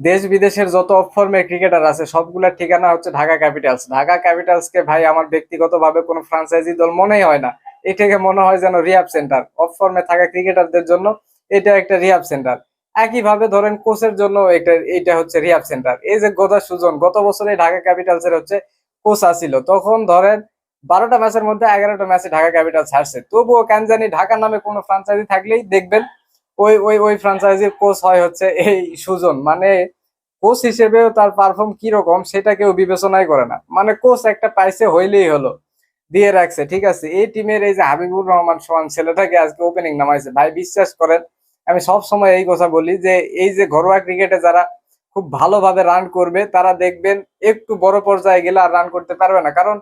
দেশ বিদেশের যত অফ ফর্মের ক্রিকেটার আছে, সবগুলোর ঠিকানা হচ্ছে ঢাকা ক্যাপিটালস ঢাকা ক্যাপিটালসকে ভাই আমার ব্যক্তিগতভাবে কোনো ফ্রাঞ্চাইজি দল মনেই হয় না। এটাকে মনে হয় যেন রিহাব সেন্টার অফ ফর্মে থাকা ক্রিকেটারদের জন্য এটা একটা রিহাব সেন্টার একইভাবে ধরেন কোচের জন্য এটা এটা হচ্ছে রিহাব সেন্টার এই যে গোদা সুজন, গত বছরে ঢাকা ক্যাপিটালসের হচ্ছে কোচ আসিল। তখন ধরেন বারোটা ম্যাচের মধ্যে এগারোটা ম্যাচে ঢাকা ক্যাপিটালস হারছে। তবুও কেন জানি ঢাকা নামে কোনো ফ্রাঞ্চাইজি থাকলেই দেখবেন ওই ওই ওই ফ্রাঞ্চাইজির কোচ হয় হচ্ছে এই সুজন। মানে কোচ হিসেবেও তার পারফর্ম কি রকম সেটা কেউ বিবেচনাই করে না। মানে কোচ একটা পাইছে হইলেই হলো, দিয়ে রাখছে, ঠিক আছে? এই টিমের এই যে হাবিবুর রহমান সোহান ছেলেটাকে আজকে ওপেনিং নামাইছে। ভাই, বিশ্বাস করেন, আমি সব সময় এই কথা বলি যে এই যে ঘরোয়া ক্রিকেটে যারা খুব ভালোভাবে রান করবে, তারা দেখবেন একটু বড় পর্যায়ে গেলে আর রান করতে পারবে না। কারণ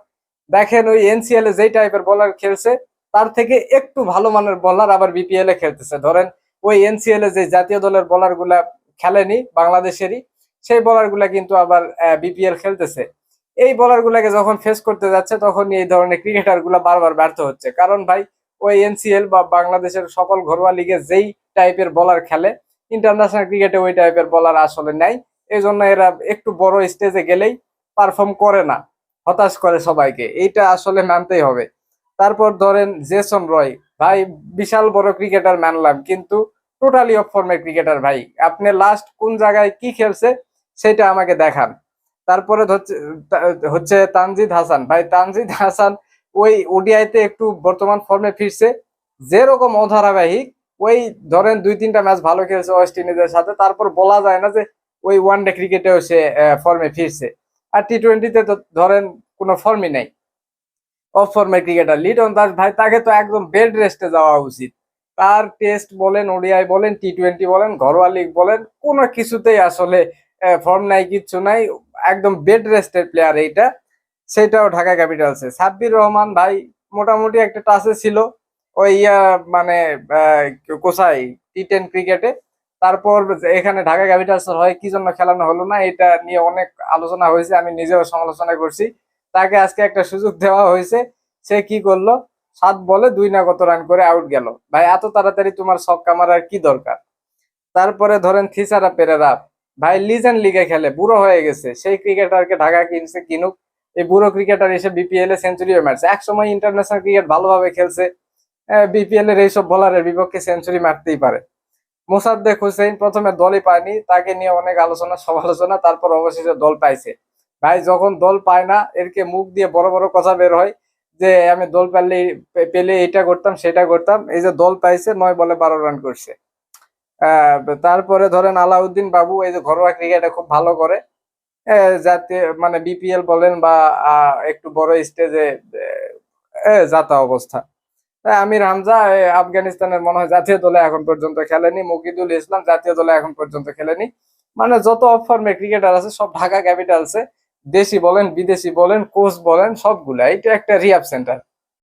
দেখেন ওই এনসিএল এ যেই টাইপের বলার খেলছে, তার থেকে একটু ভালো মানের বলার আবার বিপিএল এ খেলতেছে। ধরেন ওই এনসিএল এ যে জাতীয় দলের বলারগুলা খেলেনি, বাংলাদেশেরই, সেই বলারগুলা কিন্তু আবার বিপিএল খেলতেছে। এই বলার গুলাকে যখন ফেস করতে যাচ্ছে তখন এই ধরনের ক্রিকেটারগুলা বারবার ব্যর্থ হচ্ছে। কারণ ভাই, ওই এনসিএল বা বাংলাদেশের সকল ঘরোয়া লিগে যেই টাইপের বলার খেলে ইন্টারন্যাশনাল ক্রিকেটে ওই টাইপের বলার আসলে নাই। এই জন্য এরা একটু বড় স্টেজে গেলেই পারফর্ম করে না, হতাশ করে সবাইকে। এইটা আসলে মানতেই হবে। তারপর ধরেন জেসন রয় ভাই, বিশাল বড় ক্রিকেটার মানলাম। কিন্তু টোটালি অফ ফর্মের ক্রিকেটার ভাই। আপনি লাস্ট কোন জায়গায় কি খেলছে সেটা আমাকে দেখান। তারপরে হচ্ছে- তানজিদ হাসান। ভাই, তানজিদ হাসান ওই ওডিআইতে একটু বর্তমান ফর্মে ফিরছে। যেরকম অধারাবাহিক, ওই ধরেন দুই তিনটা ম্যাচ ভালো খেলছে ওয়েস্ট ইন্ডিজের সাথে। তারপর বলা যায় না যে ওই ওয়ান ডে ক্রিকেটেও সে ফর্মে ফিরছে। আর টি টোয়েন্টিতে তো ধরেন কোনো ফর্মই নেই। অফ ফর্মের ক্রিকেটার লিটন দাস। ভাই, তাকে তো একদম বেড রেস্টে যাওয়া উচিত। তার টেস্ট বলেন, ওডিআই বলেন টি টোয়েন্টি বলেন, ঘরোয়া লিগ বলেন, কোনো কিছুতেই আসলে ফর্ম নাই, কিচ্ছু নাই, একদম বেড রেস্টের প্লেয়ার এইটা। সেটাও ঢাকা ক্যাপিটালসে সাব্বির রহমান ভাই মোটামুটি একটা টাচে ছিল। ওই মানে কোথায় টি টেন ক্রিকেটে তারপর এখানে ঢাকা ক্যাপিটালস হয় কি জন্য খেলানো হলো না, এটা নিয়ে অনেক আলোচনা হয়েছে, আমি নিজেও সমালোচনা করছি। তাকে আজকে একটা সুযোগ দেওয়া হয়েছে। সে কি করল? সাত বলে দুই না কত রান করে আউট গেল। ভাই, এত তাড়াতাড়ি তোমার সব কামার কি দরকার? তারপরে ধরেন থিসারা পেরেরা, ভাই লিজেন্ড লিগে খেলে, বুড়ো হয়ে গেছে। সেই ক্রিকেটারকে ঢাকা কিনছে কিনুক। এই বুড়ো ক্রিকেটার এসে বিপিএল এ সেঞ্চুরিও মারছে। একসময় ইন্টারন্যাশনাল ক্রিকেট ভালোভাবে খেলছে। বিপিএল এর এইসব বোলারের বিপক্ষে সেঞ্চুরি মারতেই পারে। মোসাদ্দেক হোসেন প্রথমে দলই পায়নি, তাকে নিয়ে অনেক আলোচনা সমালোচনা তারপর অবশেষে দল পাইছে। ভাই, যখন দল পায় না, এরকে মুখ দিয়ে বড় বড় কথা বের হয়। যে আমি দল পেলে পেলে এটা করতাম, সেটা করতাম। এই যে দল পাইছে, নয় বলে বারো রান করছে। তারপরে ধরেন আলাউদ্দিন বাবু, এই যে ঘরোয়া ক্রিকেটে খুব ভালো করে। যাতে মানে বিপিএল বলেন বা একটু বড় স্টেজে যাতা অবস্থা। আমির হামজা আফগানিস্তানের মনে হয় জাতীয় দলে এখন পর্যন্ত খেলেনি। মুকিদুল ইসলাম জাতীয় দলে এখন পর্যন্ত খেলেনি। মানে যত অফ ফর্মে ক্রিকেটার আছে, সব ঢাকা ক্যাপিটালসে দেশি বলেন বিদেশি বলেন কোচ বলেন সবগুলা। এটা একটা রিহাব সেন্টার